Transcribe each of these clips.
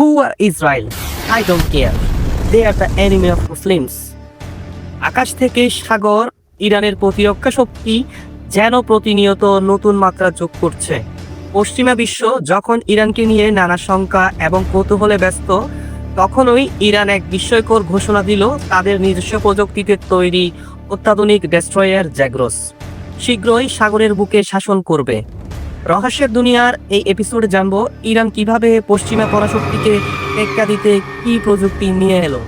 Who are Israel I don't care they are the enemy of Muslims আকাশ থেকে সাগর, ইরানের প্রতিরক্ষা শক্তি যেন প্রতিনিয়ত নতুন মাত্রা যোগ করছে। পশ্চিমা বিশ্ব যখন ইরানকে নিয়ে নানা শঙ্কা এবং কৌতূহলে ব্যস্ত, তখনই ইরান এক বিস্ময়কর ঘোষণা দিল তাদের নিজস্ব প্রযুক্তিতে তৈরি অত্যাধুনিক ডেস্ট্রয়ার জ্যাগ্রোস। শীঘ্রই সাগরের বুকে শাসন করবে। রহস্যের দুনিয়ার এই এপিসোডে জানব ইরান কীভাবে পশ্চিমা পরাশক্তিকে টেক্কা দিতে কি প্রযুক্তি নিয়ে এলো।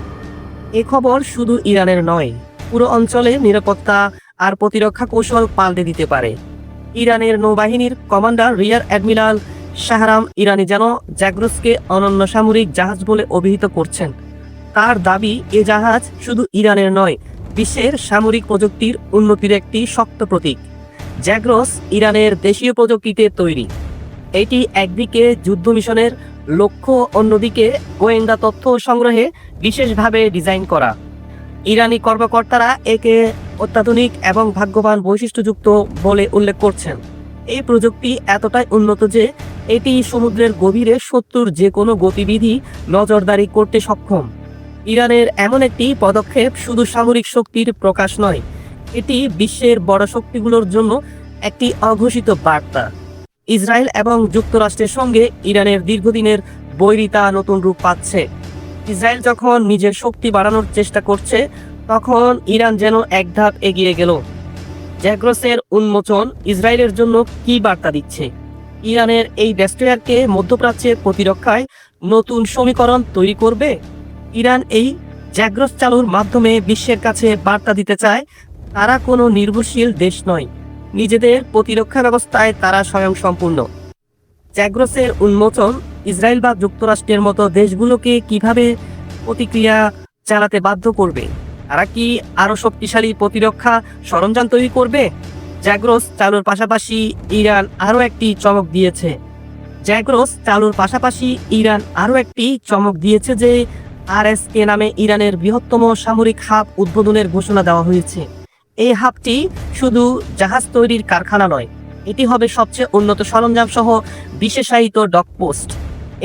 এ খবর শুধু ইরানের নয়, পুরো অঞ্চলে নিরাপত্তা আর প্রতিরক্ষা কৌশল পাল্টে দিতে পারে। ইরানের নৌবাহিনীর commander rear admiral Shahram Irani যেন জ্যাগ্রোসকে অনন্য সামরিক জাহাজ বলে অভিহিত করছেন। তার দাবি, এ জাহাজ শুধু ইরানের নয়, বিশ্বের সামরিক প্রযুক্তির উন্নতির একটি শক্ত প্রতীক। জ্যাগ্রোস ইরানের দেশীয় প্রযুক্তিতে তৈরি। এটি একদিকে যুদ্ধ মিশনের লক্ষ্য, অন্যদিকে গোয়েন্দা তথ্য সংগ্রহে বিশেষভাবে ডিজাইন করা। ইরানি কর্মকর্তারা একে অত্যাধুনিক এবং ভাগ্যবান বৈশিষ্ট্যযুক্ত বলে উল্লেখ করছেন। এই প্রযুক্তি এতটাই উন্নত যে এটি সমুদ্রের গভীরে শত্রুর যে কোনো গতিবিধি নজরদারি করতে সক্ষম। ইরানের এমন একটি পদক্ষেপ শুধু সামরিক শক্তির প্রকাশ নয় এটি বিশ্বের বড় শক্তিগুলোর জন্য একটি অঘোষিত বার্তা। ইসরায়েল এবং যুক্তরাষ্ট্রের সঙ্গে ইরানের দীর্ঘদিনের বৈরিতা নতুন রূপ পাচ্ছে। ইসরায়েল যখন নিজের শক্তি বাড়ানোর চেষ্টা করছে, তখন ইরান যেন এক ধাপ এগিয়ে গেল। জ্যাগ্রসের উন্মোচন ইসরায়েলের জন্য কি বার্তা দিচ্ছে? ইরানের এই ডেস্ট্রয়ারকে মধ্যপ্রাচ্যের প্রতিরক্ষায় নতুন সমীকরণ তৈরি করবে? ইরান এই জ্যাগ্রস চালুর মাধ্যমে বিশ্বের কাছে বার্তা দিতে চায় তারা কোনো নির্ভরশীল দেশ নয়। নিজেদের প্রতিরক্ষা ব্যবস্থায় তারা স্বয়ং সম্পূর্ণ জ্যাগ্রসের উন্মোচন ইসরায়েল বা যুক্তরাষ্ট্রের মতো দেশগুলোকে কীভাবে প্রতিক্রিয়া চালাতে বাধ্য করবে? তারা কি আরও শক্তিশালী প্রতিরক্ষা সরঞ্জাম তৈরি করবে? জ্যাগ্রোস চালুর পাশাপাশি ইরান আরও একটি চমক দিয়েছে। জ্যাগ্রোস চালুর পাশাপাশি ইরান আরও একটি চমক দিয়েছে যে আরএসকে নামে ইরানের বৃহত্তম সামরিক হাব উদ্বোধনের ঘোষণা দেওয়া হয়েছে। এই হাবটি শুধু জাহাজ তৈরির কারখানা নয়, এটি হবে সবচেয়ে উন্নত সরঞ্জাম সহ বিশেষায়িত ডকপোস্ট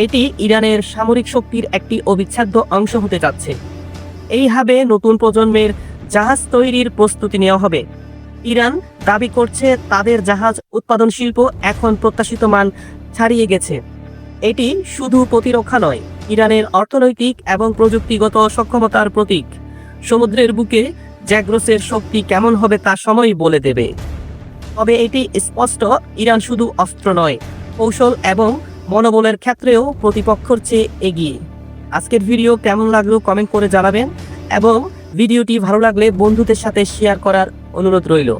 এটি ইরানের সামরিক শক্তির একটি অবিচ্ছেদ্য অংশ হতে যাচ্ছে। এই হাবে নতুন প্রজন্মের জাহাজ তৈরির প্রস্তুতি নেওয়া হবে। ইরান দাবি করছে তাদের জাহাজ উৎপাদন শিল্প এখন প্রত্যাশিত মান ছাড়িয়ে গেছে। এটি শুধু প্রতিরক্ষা নয়, ইরানের অর্থনৈতিক এবং প্রযুক্তিগত সক্ষমতার প্রতীক। সমুদ্রের বুকে জ্যাগ্রোসের শক্তি কেমন হবে তা সময় বলে দেবে। তবে এটি স্পষ্ট, ইরান শুধু অস্ত্র নয়, কৌশল এবং মনোবলের ক্ষেত্রেও প্রতিপক্ষর চেয়ে এগিয়ে। আজকের ভিডিও কেমন লাগল কমেন্ট করে জানাবেন এবং ভিডিওটি ভালো লাগলে বন্ধুদের সাথে শেয়ার করার অনুরোধ রইল।